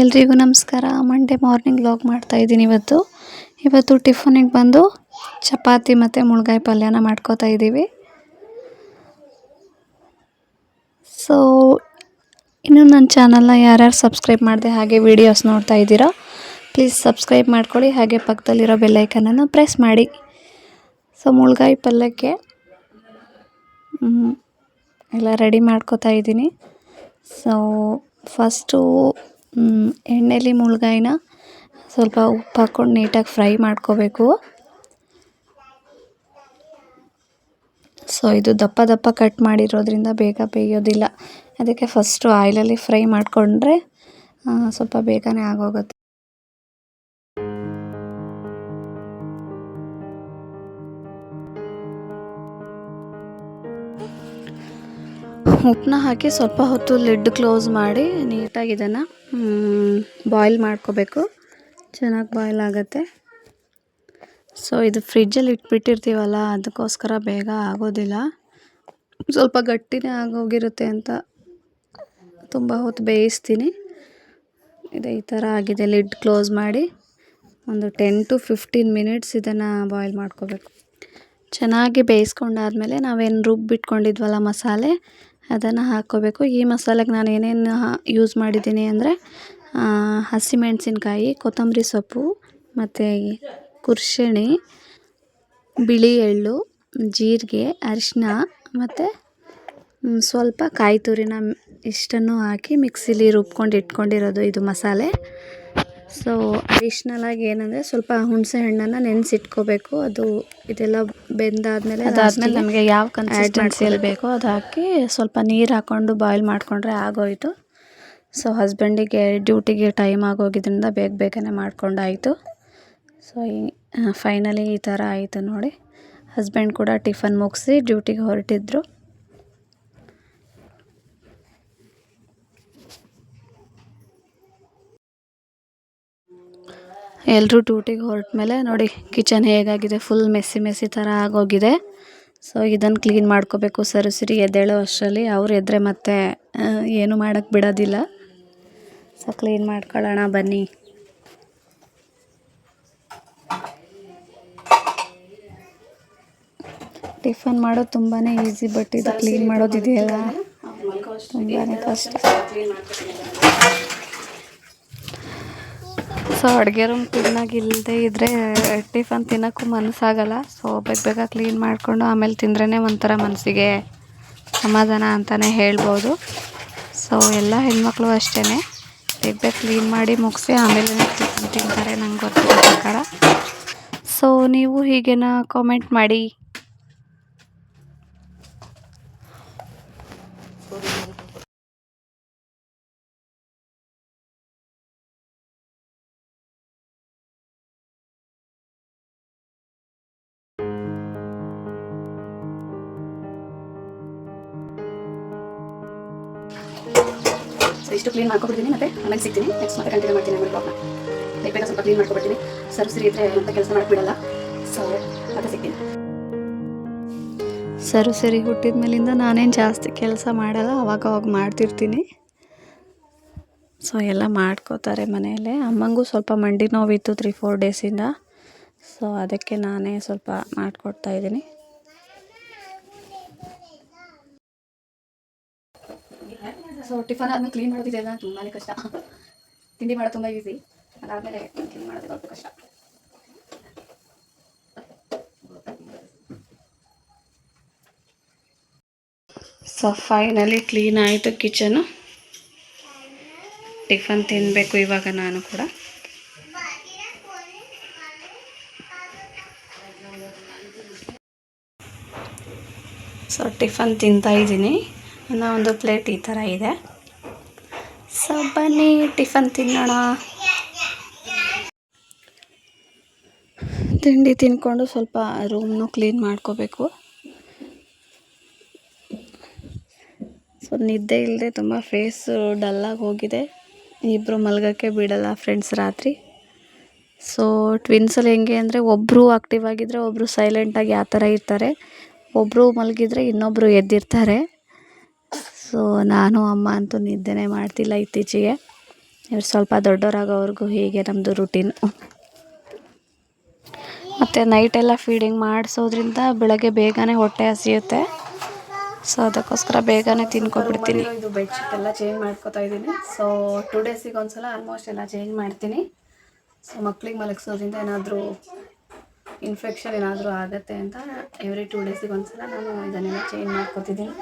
ಎಲ್ರಿಗೂ ನಮಸ್ಕಾರ. Monday morning log ಮಾಡ್ತಾ ಇದ್ದೀನಿ ಇವತ್ತು. ಇವತ್ತು ಟಿಫನಿಗೆ ಬಂದು ಚಪಾತಿ ಮತ್ತು ಮುಳುಗಾಯಿ ಪಲ್ಯನ ಮಾಡ್ಕೋತಾ ಇದ್ದೀವಿ. ಸೊ ಇನ್ನು ನನ್ನ ಚಾನಲ್ನ ಯಾರ್ಯಾರು ಸಬ್ಸ್ಕ್ರೈಬ್ ಮಾಡಿದೆ ಹಾಗೆ ವೀಡಿಯೋಸ್ ನೋಡ್ತಾ ಇದ್ದೀರಾ ಪ್ಲೀಸ್ ಸಬ್ಸ್ಕ್ರೈಬ್ ಮಾಡ್ಕೊಳ್ಳಿ. ಹಾಗೆ ಪಕ್ಕದಲ್ಲಿರೋ ಬೆಲ್ಲೈಕನನ್ನು ಪ್ರೆಸ್ ಮಾಡಿ. ಸೊ ಮುಳುಗಾಯಿ ಪಲ್ಯಕ್ಕೆ ಎಲ್ಲ ರೆಡಿ ಮಾಡ್ಕೋತಾ ಇದ್ದೀನಿ. ಸೊ ಫಸ್ಟು ಎಣ್ಣೆಲಿ ಮುಳ್ಗಾಯಿನ ಸ್ವಲ್ಪ ಉಪ್ಪು ಹಾಕ್ಕೊಂಡು ನೀಟಾಗಿ ಫ್ರೈ ಮಾಡ್ಕೋಬೇಕು. ಸೊ ಇದು ದಪ್ಪ ದಪ್ಪ ಕಟ್ ಮಾಡಿರೋದ್ರಿಂದ ಬೇಗ ಬೇಯೋದಿಲ್ಲ. ಅದಕ್ಕೆ ಫಸ್ಟು ಆಯಿಲಲ್ಲಿ ಫ್ರೈ ಮಾಡಿಕೊಂಡ್ರೆ ಸ್ವಲ್ಪ ಬೇಗನೆ ಆಗೋಗುತ್ತೆ. ಉಪ್ಪನ್ನ ಹಾಕಿ ಸ್ವಲ್ಪ ಹೊತ್ತು ಲಿಡ್ ಕ್ಲೋಸ್ ಮಾಡಿ ನೀಟಾಗಿ ಇದನ್ನು ಬಾಯ್ಲ್ ಮಾಡ್ಕೋಬೇಕು. ಚೆನ್ನಾಗಿ ಬಾಯ್ಲ್ ಆಗುತ್ತೆ. ಸೊ ಇದು ಫ್ರಿಜ್ಜಲ್ಲಿ ಇಟ್ಬಿಟ್ಟಿರ್ತೀವಲ್ಲ, ಅದಕ್ಕೋಸ್ಕರ ಬೇಗ ಆಗೋದಿಲ್ಲ. ಸ್ವಲ್ಪ ಗಟ್ಟಿನೇ ಆಗೋಗಿರುತ್ತೆ ಅಂತ ತುಂಬ ಹೊತ್ತು ಬೇಯಿಸ್ತೀನಿ. ಇದು ಈ ಥರ ಆಗಿದೆ, ಲಿಡ್ ಕ್ಲೋಸ್ ಮಾಡಿ. ಒಂದು ಟೆನ್ ಟು ಫಿಫ್ಟೀನ್ ಮಿನಿಟ್ಸ್ ಇದನ್ನು ಬಾಯ್ಲ್ ಮಾಡ್ಕೋಬೇಕು. ಚೆನ್ನಾಗಿ ಬೇಯಿಸ್ಕೊಂಡಾದ್ಮೇಲೆ ನಾವೇನು ರುಬ್ಬಿಟ್ಕೊಂಡಿದ್ವಲ್ಲ ಮಸಾಲೆ ಅದನ್ನು ಹಾಕ್ಕೋಬೇಕು. ಈ ಮಸಾಲೆಗೆ ನಾನು ಏನೇನು ಯೂಸ್ ಮಾಡಿದ್ದೀನಿ ಅಂದರೆ ಹಸಿಮೆಣಸಿನ್ಕಾಯಿ ಕೊತ್ತಂಬರಿ ಸೊಪ್ಪು, ಮತ್ತು ಕುರ್ಷಣಿ ಬಿಳಿ ಎಳ್ಳು, ಜೀರಿಗೆ ಅರಿಶಿನ ಮತ್ತು ಸ್ವಲ್ಪ ಕಾಯಿ ತುರಿನ ಇಷ್ಟನ್ನು ಹಾಕಿ ಮಿಕ್ಸಿಲಿ ರುಬ್ಕೊಂಡು ಇಟ್ಕೊಂಡಿರೋದು ಇದು ಮಸಾಲೆ. ಸೊ ಅಡಿಷ್ನಲಾಗಿ ಏನಂದರೆ ಸ್ವಲ್ಪ ಹುಣಸೆ ಹಣ್ಣನ್ನು ನೆನೆಸಿಟ್ಕೋಬೇಕು. ಅದು ಇದೆಲ್ಲ ಬೆಂದಾದ್ಮೇಲೆ ಅದಾದಮೇಲೆ ನಮಗೆ ಯಾವ ಕನ್ಸಿಸ್ಟೆನ್ಸಿಯಲ್ಲಿ ಬೇಕೋ ಅದು ಹಾಕಿ ಸ್ವಲ್ಪ ನೀರು ಹಾಕ್ಕೊಂಡು ಬಾಯ್ಲ್ ಮಾಡಿಕೊಂಡ್ರೆ ಆಗೋಯಿತು. ಸೊ ಹಸ್ಬೆಂಡಿಗೆ ಡ್ಯೂಟಿಗೆ ಟೈಮ್ ಆಗೋಗಿದ್ರಿಂದ ಬೇಗ ಬೇಗನೆ ಮಾಡ್ಕೊಂಡಾಯಿತು. ಸೊ ಈ ಫೈನಲಿ ಈ ಥರ ಆಯಿತು ನೋಡಿ. ಹಸ್ಬೆಂಡ್ ಕೂಡ ಟಿಫನ್ ಮುಗಿಸಿ ಡ್ಯೂಟಿಗೆ ಹೊರಟಿದ್ರು. ಎಲ್ಲರೂ ಡ್ಯೂಟಿಗೆ ಹೊರಟ ಮೇಲೆ ನೋಡಿ ಕಿಚನ್ ಹೇಗಾಗಿದೆ ಫುಲ್ ಮೆಸ್ಸಿ ಮೆಸ್ಸಿ ಥರ ಆಗೋಗಿದೆ. ಸೊ ಇದನ್ನು ಕ್ಲೀನ್ ಮಾಡ್ಕೋಬೇಕು ಸರಿ ಸರಿ ಎದ್ದೇಳೋ ಅಷ್ಟರಲ್ಲಿ. ಅವ್ರು ಎದ್ರೆ ಮತ್ತೆ ಏನು ಮಾಡೋಕ್ಕೆ ಬಿಡೋದಿಲ್ಲ. ಸೊ ಕ್ಲೀನ್ ಮಾಡ್ಕೊಳ್ಳೋಣ ಬನ್ನಿ. ಟಿಫನ್ ಮಾಡೋದು ತುಂಬಾ ಈಸಿ ಬಟ್ ಇದು ಕ್ಲೀನ್ ಮಾಡೋದಿದೆಯಲ್ಲ? ತುಂಬಾ ಕಷ್ಟ. ಸೊ ಅಡುಗೆ ರೂಮ್ ಕ್ಲೀನಾಗಿ ಇದ್ದರೆ ಟಿಫನ್ ತಿನ್ನೋಕ್ಕೂ ಮನಸ್ಸಾಗಲ್ಲ ಸೊ ಬೇಗ ಬೇಗ ಕ್ಲೀನ್ ಮಾಡಿಕೊಂಡು ಆಮೇಲೆ ತಿಂದ್ರೇ ಒಂಥರ ಮನಸ್ಸಿಗೆ ಸಮಾಧಾನ ಅಂತಲೇ ಹೇಳ್ಬೋದು. ಸೊ ಎಲ್ಲ ಹೆಣ್ಮಕ್ಳು ಅಷ್ಟೇ ಬೇಗ ಬೇಗ ಕ್ಲೀನ್ ಮಾಡಿ ಮುಗಿಸಿ ಆಮೇಲೆ ಟಿಫನ್ ತಿಂತಾರೆ ನಂಗೆ ಗೊತ್ತಿರೋ ಪ್ರಕಾರ. ಸೊ ನೀವು ಹೀಗೇನ ಕಾಮೆಂಟ್ ಮಾಡಿ. ಸೊ ಇಷ್ಟು ಕ್ಲೀನ್ ಮಾಡ್ಕೊಬಿಡ್ತೀನಿ ಮತ್ತೆ ಆಮೇಲೆ ಸಿಗ್ತೀನಿ. ನೆಕ್ಸ್ಟ್ ಮತ್ತೆ ಕಂಟಿನ್ಯೂ ಮಾಡ್ತೀನಿ ಆಮೇಲೆ ಬ್ಲಾಗ್ನ ಬೇಗ ಬೇಗ ಸ್ವಲ್ಪ ಕ್ಲೀನ್ ಮಾಡ್ಕೊಬಿಡ್ತೀನಿ. ಸರ್ ಸರಿ ಇದ್ರೆ ಅಂತ ಕೆಲಸ ಮಾಡ್ಬಿಡಲ್ಲ. ಸೊ ಮತ್ತೆ ಸಿಗ್ತೀನಿ. ಸರು ಸರಿ ಹುಟ್ಟಿದ ಮೇಲಿಂದ ನಾನೇನು ಜಾಸ್ತಿ ಕೆಲಸ ಮಾಡಲ್ಲ, ಅವಾಗ ಅವಾಗ ಮಾಡ್ತಿರ್ತೀನಿ. ಸೊ ಎಲ್ಲ ಮಾಡ್ಕೋತಾರೆ ಮನೆಯಲ್ಲೇ. ಅಮ್ಮಂಗೂ ಸ್ವಲ್ಪ ಮಂಡಿ ನೋವಿತ್ತು ತ್ರೀ ಫೋರ್ ಡೇಸಿಂದ ಸೊ ಅದಕ್ಕೆ ನಾನೇ ಸ್ವಲ್ಪ ಮಾಡಿಕೊಡ್ತಾ ಇದ್ದೀನಿ. ಸೊ ಟಿಫನ್ ಆದ್ಮೇಲೆ ಕ್ಲೀನ್ ಮಾಡೋದಿದೆಯಲ್ಲ ತುಂಬಾ ಕಷ್ಟ. ತಿಂಡಿ ಮಾಡೋದು ತುಂಬ ಈಸಿ ಅದಾದಮೇಲೆ ಕ್ಲೀನ್ ಮಾಡೋದು ಸ್ವಲ್ಪ ಕಷ್ಟ. ಸೊ ಫೈನಲಿ ಕ್ಲೀನ್ ಆಯಿತು ಕಿಚನು ಟಿಫನ್ ತಿನ್ನಬೇಕು ಇವಾಗ ನಾನು ಕೂಡ. ಸೊ ಟಿಫನ್ ತಿಂತಾ ಇದ್ದೀನಿ. ಇನ್ನು ಒಂದು ಪ್ಲೇಟ್ ಈ ಥರ ಇದೆ. ಸೊ, ಬನ್ನಿ, ಟಿಫನ್ ತಿನ್ನೋಣ. ತಿಂಡಿ ತಿನ್ಕೊಂಡು ಸ್ವಲ್ಪ ರೂಮ್ನು ಕ್ಲೀನ್ ಮಾಡ್ಕೋಬೇಕು. ಸೊ, ನಿದ್ದೆ ಇಲ್ಲದೆ ತುಂಬ ಫೇಸು ಡಲ್ಲಾಗಿ ಹೋಗಿದೆ. ಇಬ್ಬರು ಮಲ್ಗೋಕ್ಕೆ ಬಿಡಲ್ಲ ಫ್ರೆಂಡ್ಸ್ ರಾತ್ರಿ. ಸೊ, ಟ್ವಿನ್ಸಲ್ಲಿ ಹೆಂಗೆ ಅಂದರೆ ಒಬ್ಬರು ಆಕ್ಟಿವ್ ಆಗಿದ್ದರೆ ಒಬ್ಬರು ಸೈಲೆಂಟಾಗಿ ಆ ಥರ ಇರ್ತಾರೆ. ಒಬ್ಬರು ಮಲಗಿದ್ರೆ ಇನ್ನೊಬ್ಬರು ಎದ್ದಿರ್ತಾರೆ. ಸೊ ನಾನು, ಅಮ್ಮ ಅಂತೂ ನಿದ್ದೆನೇ ಮಾಡ್ತಿಲ್ಲ ಇತ್ತೀಚೆಗೆ. ಇವ್ರು ಸ್ವಲ್ಪ ದೊಡ್ಡವರಾಗೋವರೆಗೂ ಹೀಗೆ ನಮ್ಮದು ರುಟೀನು ಮತ್ತು ನೈಟೆಲ್ಲ ಫೀಡಿಂಗ್ ಮಾಡಿಸೋದ್ರಿಂದ ಬೆಳಗ್ಗೆ ಬೇಗನೆ ಹೊಟ್ಟೆ ಹಸಿಯುತ್ತೆ. ಸೊ ಅದಕ್ಕೋಸ್ಕರ ಬೇಗನೆ ತಿನ್ಕೊಬಿಡ್ತೀನಿ. ಇದು ಬೆಡ್ಶೀಟ್ ಎಲ್ಲ ಚೇಂಜ್ ಮಾಡ್ಕೊತಾ ಇದ್ದೀನಿ. ಸೊ ಟೂ ಡೇಸಿಗೆ ಒಂದ್ಸಲ ಆಲ್ಮೋಸ್ಟ್ ಎಲ್ಲ ಚೇಂಜ್ ಮಾಡ್ತೀನಿ. ಸೊ ಮಕ್ಳಿಗೆ ಮಲಗಿಸೋದ್ರಿಂದ ಏನಾದರೂ ಇನ್ಫೆಕ್ಷನ್ ಏನಾದರೂ ಆಗುತ್ತೆ ಅಂತ ಎವ್ರಿ ಟೂ ಡೇಸಿಗೆ ಒಂದ್ಸಲ ನಾನು ಇದನ್ನೆಲ್ಲ ಚೇಂಜ್ ಮಾಡ್ಕೊತಿದ್ದೀನಿ.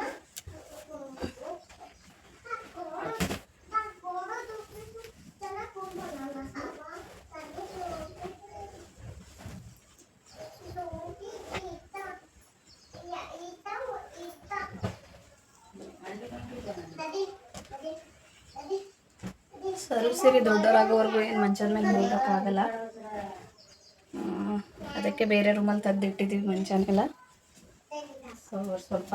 ಸರು ಸರಿ ದೊಡ್ಡವರಾಗೋವರೆಗೂ ಏನು ಮಂಚದ ಮೇಲೆ ಹೋಗೋಕ್ಕಾಗಲ್ಲ ಅದಕ್ಕೆ ಬೇರೆ ರೂಮಲ್ಲಿ ತೆಗ್ದಿಟ್ಟಿದ್ದೀವಿ ಮಂಚನೆಲ್ಲ ಸೊ ಸ್ವಲ್ಪ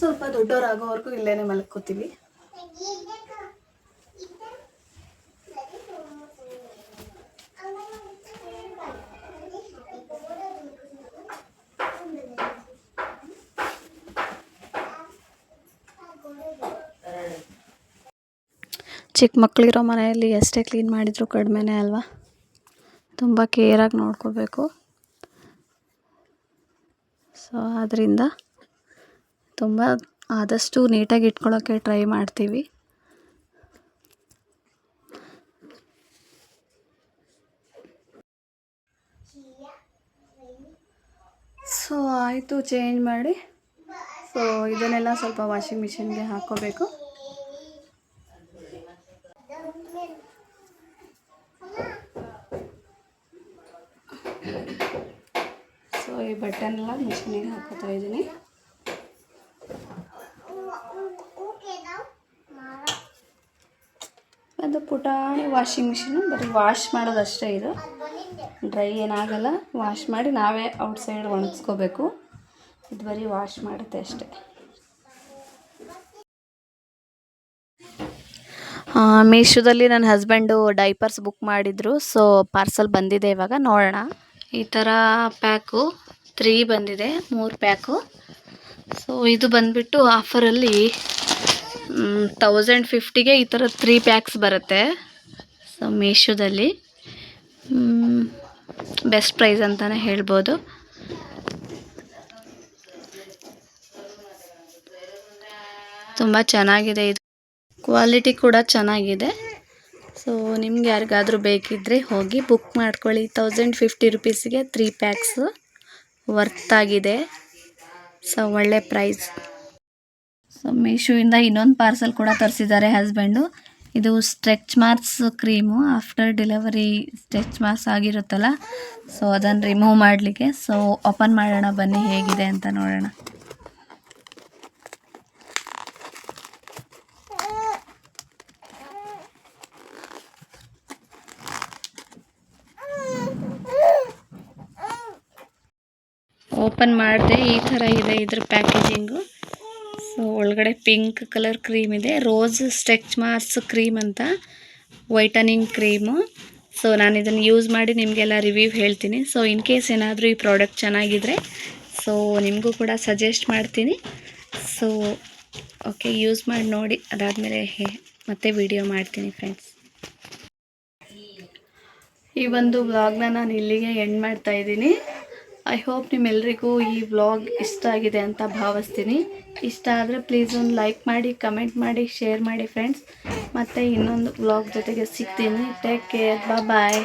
ಸ್ವಲ್ಪ ದೊಡ್ಡವರಾಗೋವರೆಗೂ ಇಲ್ಲೇ ಮಲ್ಕೋತೀವಿ. ಚಿಕ್ಕ ಮಕ್ಕಳಿರೋ ಮನೆಯಲ್ಲಿ ಎಷ್ಟೇ ಕ್ಲೀನ್ ಮಾಡಿದರೂ ಕಡಿಮೆನೇ ಅಲ್ವಾ? ತುಂಬ ಕೇರಾಗಿ ನೋಡ್ಕೋಬೇಕು ಸೊ ಆದ್ದರಿಂದ ತುಂಬ ಆದಷ್ಟು ನೀಟಾಗಿ ಇಟ್ಕೊಳ್ಳೋಕ್ಕೆ ಟ್ರೈ ಮಾಡ್ತೀವಿ. ಸೊ ಆಯಿತು ಚೇಂಜ್ ಮಾಡಿ. ಸೊ ಇದನ್ನೆಲ್ಲ ಸ್ವಲ್ಪ ವಾಷಿಂಗ್ ಮಿಷಿನ್ಗೆ ಹಾಕ್ಕೋಬೇಕು ಸೊ ಈ ಬಟ್ಟೆನೆಲ್ಲ ಮಿಷಿನಿಗೆ ಹಾಕೋತಾ ಇದ್ದೀನಿ. ಅದು ಪುಟಾಣಿ ವಾಷಿಂಗ್ ಮಿಷಿನು, ಬರೀ ವಾಶ್ ಮಾಡೋದಷ್ಟೇ ಇದು. ಡ್ರೈ ಏನಾಗಲ್ಲ, ವಾಶ್ ಮಾಡಿ ನಾವೇ ಔಟ್ಸೈಡ್ ಒಣಗಿಸ್ಕೋಬೇಕು. ಇದು ಬರೀ ವಾಶ್ ಮಾಡುತ್ತೆ ಅಷ್ಟೇ. ಮೀಶೋದಲ್ಲಿ ನನ್ನ ಹಸ್ಬೆಂಡು ಡೈಪರ್ಸ್ ಬುಕ್ ಮಾಡಿದರು, ಸೊ ಪಾರ್ಸಲ್ ಬಂದಿದೆ ಇವಾಗ, ನೋಡೋಣ. ಈ ಥರ ಪ್ಯಾಕು ತ್ರೀ ಬಂದಿದೆ, ಮೂರು ಪ್ಯಾಕು. ಸೊ ಇದು ಬಂದುಬಿಟ್ಟು ಆಫರಲ್ಲಿ ತೌಸಂಡ್ ಫಿಫ್ಟಿಗೆ ಈ ಥರ ತ್ರೀ ಪ್ಯಾಕ್ಸ್ ಬರುತ್ತೆ. ಸೊ ಮೀಶೋದಲ್ಲಿ ಬೆಸ್ಟ್ ಪ್ರೈಸ್ ಅಂತಲೇ ಹೇಳ್ಬೋದು. ತುಂಬ ಚೆನ್ನಾಗಿದೆ ಇದು. ಕ್ವಾಲಿಟಿ ಕೂಡ ಚೆನ್ನಾಗಿದೆ. ಸೊ ನಿಮ್ಗೆ ಯಾರಿಗಾದರೂ ಬೇಕಿದ್ದರೆ ಹೋಗಿ ಬುಕ್ ಮಾಡ್ಕೊಳ್ಳಿ. ತೌಸಂಡ್ ಫಿಫ್ಟಿ ರುಪೀಸಿಗೆ ತ್ರೀ ಪ್ಯಾಕ್ಸ್ ವರ್ತ್ ಆಗಿದೆ. ಸೊ ಒಳ್ಳೆ ಪ್ರೈಸ್ ಸೊ ಮೀಶೋಯಿಂದ ಇನ್ನೊಂದು ಪಾರ್ಸಲ್ ಕೂಡ ತರಿಸಿದ್ದಾರೆ ಹಸ್ಬೆಂಡು ಇದು stretch marks cream after delivery stretch marks ಆಗಿರುತ್ತಲ್ಲ so ಅದನ್ನು ರಿಮೂವ್ ಮಾಡಲಿಕ್ಕೆ. ಸೊ ಓಪನ್ ಮಾಡೋಣ ಬನ್ನಿ, ಹೇಗಿದೆ ಅಂತ ನೋಡೋಣ. ಓಪನ್ ಮಾಡಿದೆ, ಈ ಥರ ಇದೆ ಇದ್ರ ಪ್ಯಾಕೇಜಿಂಗು. ಸೊ, ಒಳಗಡೆ ಪಿಂಕ್ ಕಲರ್ ಕ್ರೀಮ್ ಇದೆ, ರೋಸ್ ಸ್ಟೆಚ್ ಮಾರ್ಸ್ ಕ್ರೀಮ್ ಅಂತ, ವೈಟನಿಂಗ್ ಕ್ರೀಮು. ಸೊ, ನಾನು ಇದನ್ನು ಯೂಸ್ ಮಾಡಿ ನಿಮಗೆಲ್ಲ ರಿವ್ಯೂ ಹೇಳ್ತೀನಿ. ಸೊ, ಇನ್ ಕೇಸ್ ಏನಾದರೂ ಈ ಪ್ರಾಡಕ್ಟ್ ಚೆನ್ನಾಗಿದ್ರೆ, ಸೊ, ನಿಮಗೂ ಕೂಡ ಸಜೆಸ್ಟ್ ಮಾಡ್ತೀನಿ. ಸೊ, ಓಕೆ, ಯೂಸ್ ಮಾಡಿ ನೋಡಿ, ಅದಾದಮೇಲೆ ಮತ್ತೆ ವಿಡಿಯೋ ಮಾಡ್ತೀನಿ ಫ್ರೆಂಡ್ಸ್. ಈ ಒಂದು ವ್ಲಾಗ್ನ ನಾನು ಇಲ್ಲಿಗೆ ಎಂಡ್ ಮಾಡ್ತಾ ಇದ್ದೀನಿ. ಐ ಹೋಪ್ ನಿಮ್ಮೆಲ್ಲರಿಗೂ ಈ ವ್ಲಾಗ್ ಇಷ್ಟ ಆಗಿದೆ ಅಂತ ಭಾವಿಸ್ತೀನಿ. ಇಷ್ಟ ಆದರೆ ಪ್ಲೀಸ್ ಒಂದು ಲೈಕ್ ಮಾಡಿ ಕಮೆಂಟ್ ಮಾಡಿ ಶೇರ್ ಮಾಡಿ ಫ್ರೆಂಡ್ಸ್ ಮತ್ತು ಇನ್ನೊಂದು ವ್ಲಾಗ್ ಜೊತೆಗೆ ಸಿಗ್ತೀನಿ. Take care bye